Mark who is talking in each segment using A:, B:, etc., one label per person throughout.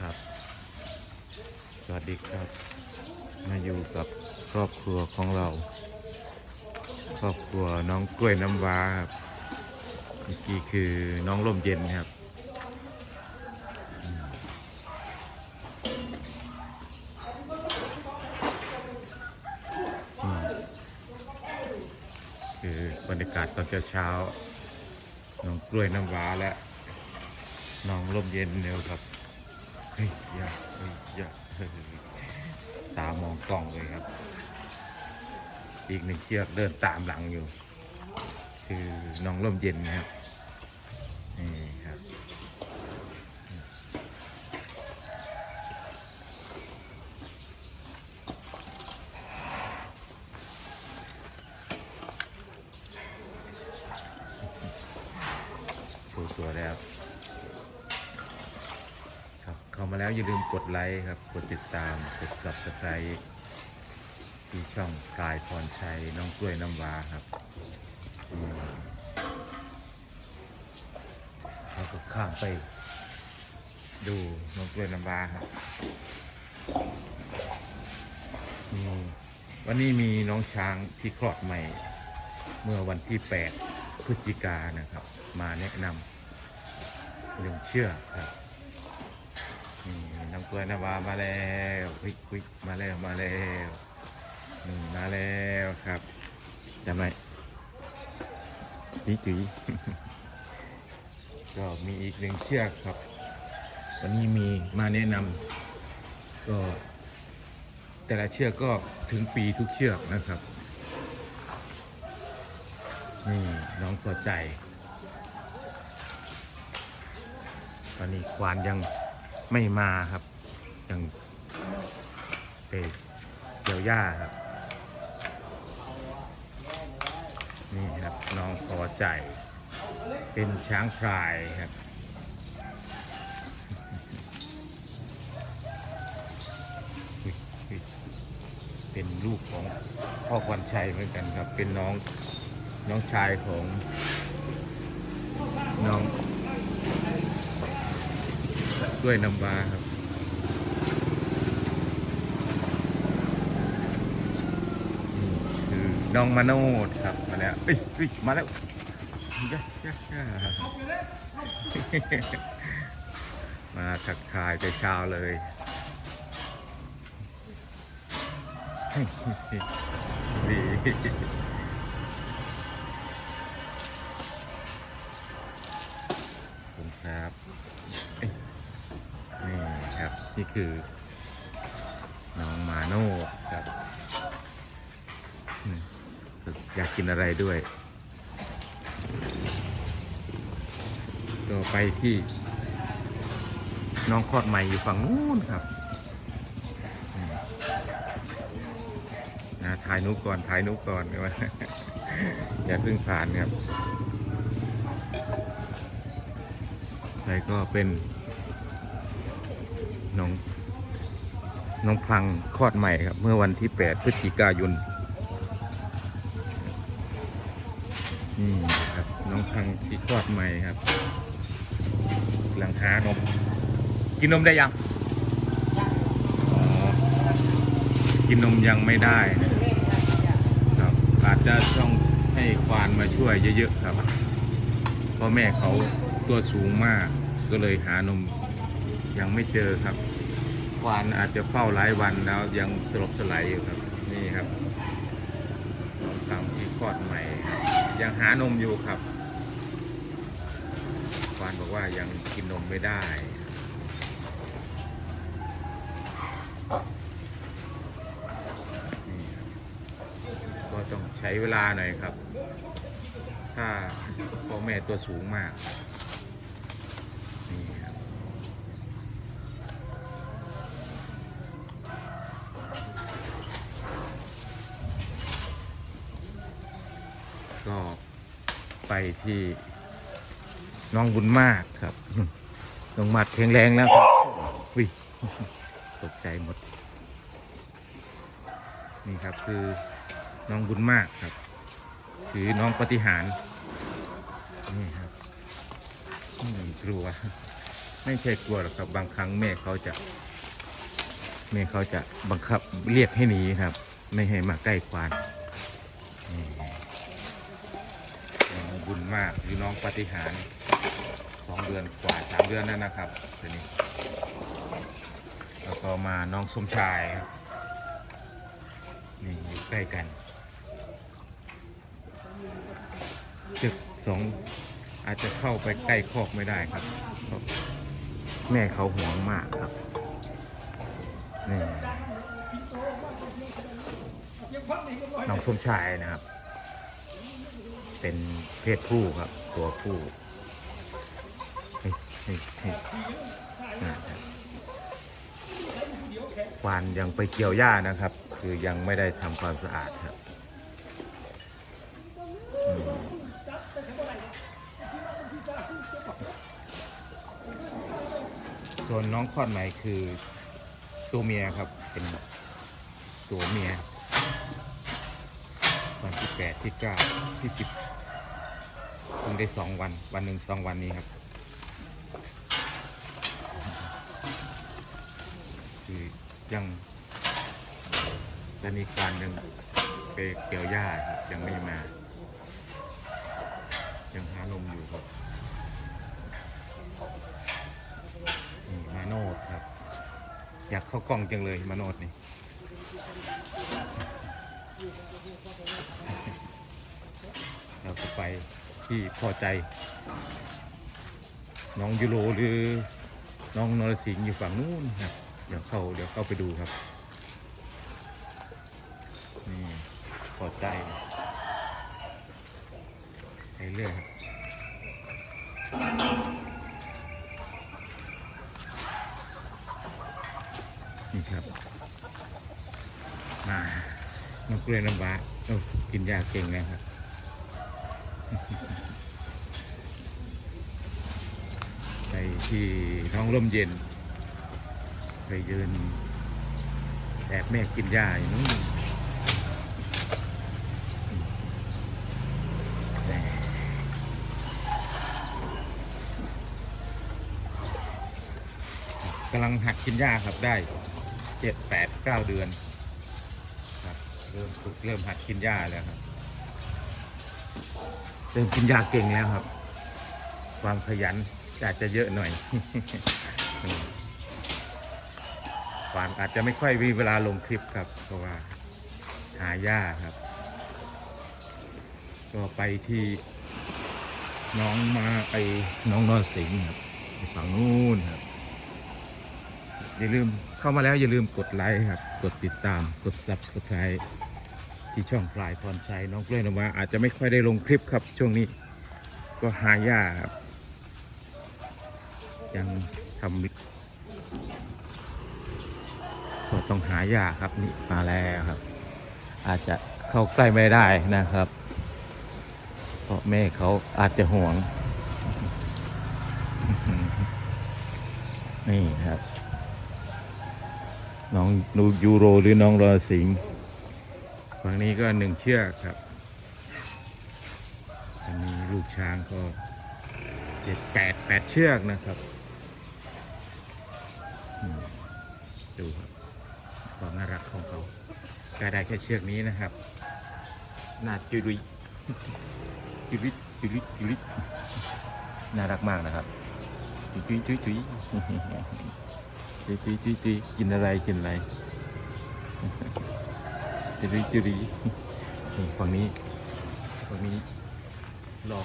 A: ครับ สวัสดีครับ มาอยู่กับครอบครัวของเรา ครอบครัวน้องกล้วยน้ำว้าครับเมื่อกี้คือน้องร่มเย็นครับคือบรรยากาศตอนเช้าๆน้องกล้วยน้ำว้าและน้องร่มเย็นเร็วครับ เฮ้ยยาเฮ้ยยาตามองกล้องเลยครับ อีกหนึ่งเชือกเดินตามหลังอยู่ คือน้องร่มเย็นนะครับนี่ครับตัวตัวแล้วครับ เข้ามาแล้วอย่าลืมกดไลค์ครับ กดติดตาม กด subscribe ที่ช่องกายพรชัยน้องกล้วยน้ำว้าครับอืมเราก็ข้ามไป ดูน้องกล้วยน้ำว้าครับวันนี้มีน้องช้างที่คลอดใหม่ เมื่อวันที่ 8 พฤศจิกายนะครับ มาแนะนำหนึ่งเชื่อครับ วยน้ำว้ามาแล้ววิกวิกมาแล้วมาแล้วนี่มาแล้วครับจำไหมจีจีก็มีอีกหนึ่งเชือกครับ วันนี้มีมาแนะนำก็แต่ละเชือกก็ถึงปีทุกเชือกนะครับ นี่น้องพอใจ ตอนนี้ควานยังไม่มาครับ ยังไปเกี่ยวหญ้าครับ นี่ครับน้องพอใจ เป็นช้างพลายครับเป็นลูกของพ่อควันชัยเหมือนกันครับ เป็นน้องน้องชายของน้องด้วยน้ำว้าครับ น้องมาโนดครับมาแล้วเอ้ยเอ้ยมาแล้วมาทักทายแต่เช้าเลยดีคุณครับนี่ครับ นี่คือ น้องมาโน่ครับ อยากกินอะไรด้วยก็ไปที่ น้องคลอดใหม่อยู่ฝั่งนู้นครับนะถ่ายนุกก่อนถ่ายนุกก่อนว่าอย่าเพิ่งผ่านครับใครก็เป็น น้องน้องพลังคลอดใหม่ครับ เมื่อวันที่ 8 พฤศจิกายน นี่ครับน้องพังที่คลอดใหม่ครับกำลังหานม กินนมได้ยังอ๋อกินนมยังไม่ได้นะครับอาจจะต้องให้ควานมาช่วยเยอะๆครับเพราะแม่เขาตัวสูงมาก ก็เลยหานมยังไม่เจอครับ ควานอาจจะเฝ้าหลายวันแล้วยังสลบสลายอยู่ครับ นี่ครับน้องตามที่คลอดใหม่ ยังหานมอยู่ครับควานบอกว่ายังกินนมไม่ได้ ก็ต้องใช้เวลาหน่อยครับ ถ้าพ่อแม่ตัวสูงมาก นี่ครับ ก็ ไปที่น้องบุญมากครับน้องหมัดแข็งแรงแล้วครับวิตกใจหมด นี่ครับคือน้องบุญมากครับ คือน้องปฏิหารนี่ครับอืมกลัว ไม่ใช่กลัวหรอกครับ บางครั้งแม่เขาจะ แม่เขาจะบังคับเรียกให้หนีครับ ไม่ให้มาใกล้ควานน้อง บุญมากหรือน้องปฏิหารสองเดือนกว่าสามเดือนนั่นนะครับตัวนี้แล้วก็มาน้องสมชายครับนี่อยู่ใกล้กันจึกสองอาจจะเข้าไปใกล้คอกไม่ได้ครับแม่เขาห่วงมากครับนี่น้องสมชายนะครับ เป็นเพศผู้ครับ ตัวผู้ควานยังไปเกี่ยวหญ้านะครับ คือยังไม่ได้ทำความสะอาดครับส่วนน้องคอดใหม่คือตัวเมียครับ เป็นตัวเมียวันที่แปดที่เก้าที่สิบ เพิ่งได้สองวัน วันหนึ่งสองวันนี้ครับ คือยังจะมีการยังไปเกี่ยวหญ้าครับยังไม่มา ยังหาลมอยู่ครับนี่มาโนดครับ อยากเข้ากล้องจังเลยมาโนดนี่เราก็ไป ที่พอใจ น้องยูโรหรือน้องนรสิงห์อยู่ฝั่งนู้นครับเดี๋ยวเข้าเดี๋ยวเข้าไปดูครับ นี่พอใจไปเรื่อยครับนี่ครับ มาน้องเกลือน้ำบาโอ้กินยาเก่งเลยครับ ไปที่ท้องร่มเย็น ไปยืนแอบแม่กินหญ้าอยู่นู้นแหม่กำลังหัดกินหญ้าครับได้เจ็ดแปดเก้าเดือนครับเริ่มฝึกเริ่มหัดกินหญ้าแล้วครับ เริ่มกินหญ้าเก่งแล้วครับ ความขยันอาจจะเยอะหน่อยความอาจจะไม่ค่อยมีเวลาลงคลิปครับ เพราะว่าหายากครับ ก็ไปที่น้องมาไปน้องนอนสิงครับฝั่งนู้นครับ อย่าลืมเข้ามาแล้วอย่าลืมกดไลค์ครับ กดติดตามกด subscribe ที่ช่องพลายพรชัยน้องกล้วยนำมาอาจจะไม่ค่อยได้ลงคลิปครับช่วงนี้ ก็หายาครับ ยังทำก็ต้องหายาครับนี่มาแล้วครับ อาจจะเข้าใกล้ไม่ได้นะครับ เพราะแม่เขาอาจจะห่วง นี่ครับ น้องนูยูโรหรือน้องรอสิงห์ ฝั่งนี้ก็หนึ่งเชือกครับ อันนี้ลูกช้างก็เจ็ดแปดแปดเชือกนะครับ ดูครับความน่ารักของเขาก็ได้แค่เชือกนี้นะครับน้าจุดุยจุดุยจุดุยจุดุยน่ารักมากนะครับจุดุยจุยจุยจุยจุยจุดุยกินอะไรกินอะไร จุดุยจุดุยนี่ฝั่งนี้ฝั่งนี้รอ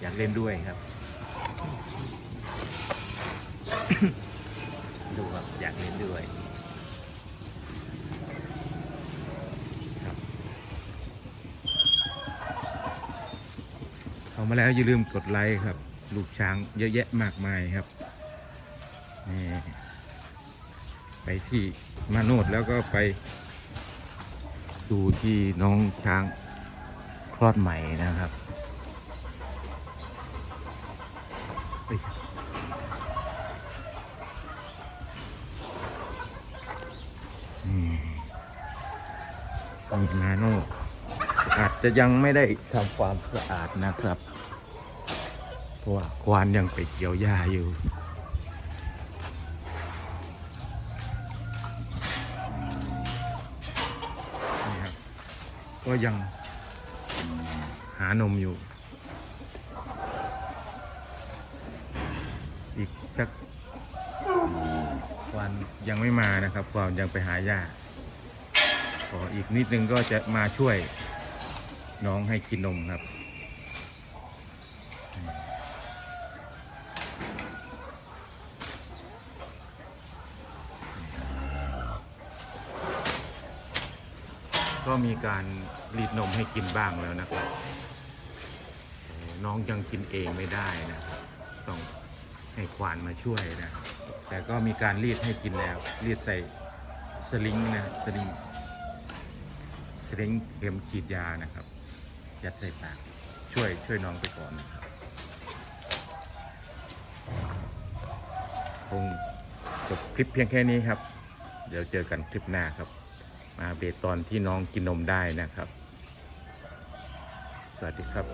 A: อยากเล่นด้วยครับ ดูครับอยากเล่นด้วยครับเข้ามาแล้วอย่าลืมกดไลค์ครับ ลูกช้างเยอะแยะมากมายครับนี่ไปที่มาโนดแล้วก็ไป ดูที่น้องช้างคลอดใหม่นะครับมนี่มาโน่อาจจะยังไม่ได้ทำความสะอาดนะครับ เพราะว่าควานยังไปเกี่ยวหญ้าอยู่ ก็ยังหานมอยู่ อีกสักวันยังไม่มานะครับก่อนยังไปหาย่าขออีกนิดนึงก็จะมาช่วยน้องให้กินนมครับ ก็มีการรีดนมให้กินบ้างแล้วนะครับ น้องยังกินเองไม่ได้นะครับต้องให้ควานมาช่วยนะ แต่ก็มีการรีดให้กินแล้ว รีดใส่สลิงนะสลิงสลิงเข็มฉีดยานะครับ ยัดใส่ปาก ช่วยช่วยน้องไปก่อนนะครับคงจบคลิปเพียงแค่นี้ครับ เดี๋ยวเจอกันคลิปหน้าครับ มาอัปเดตตอนที่น้องกินนมได้นะครับ สวัสดีครับ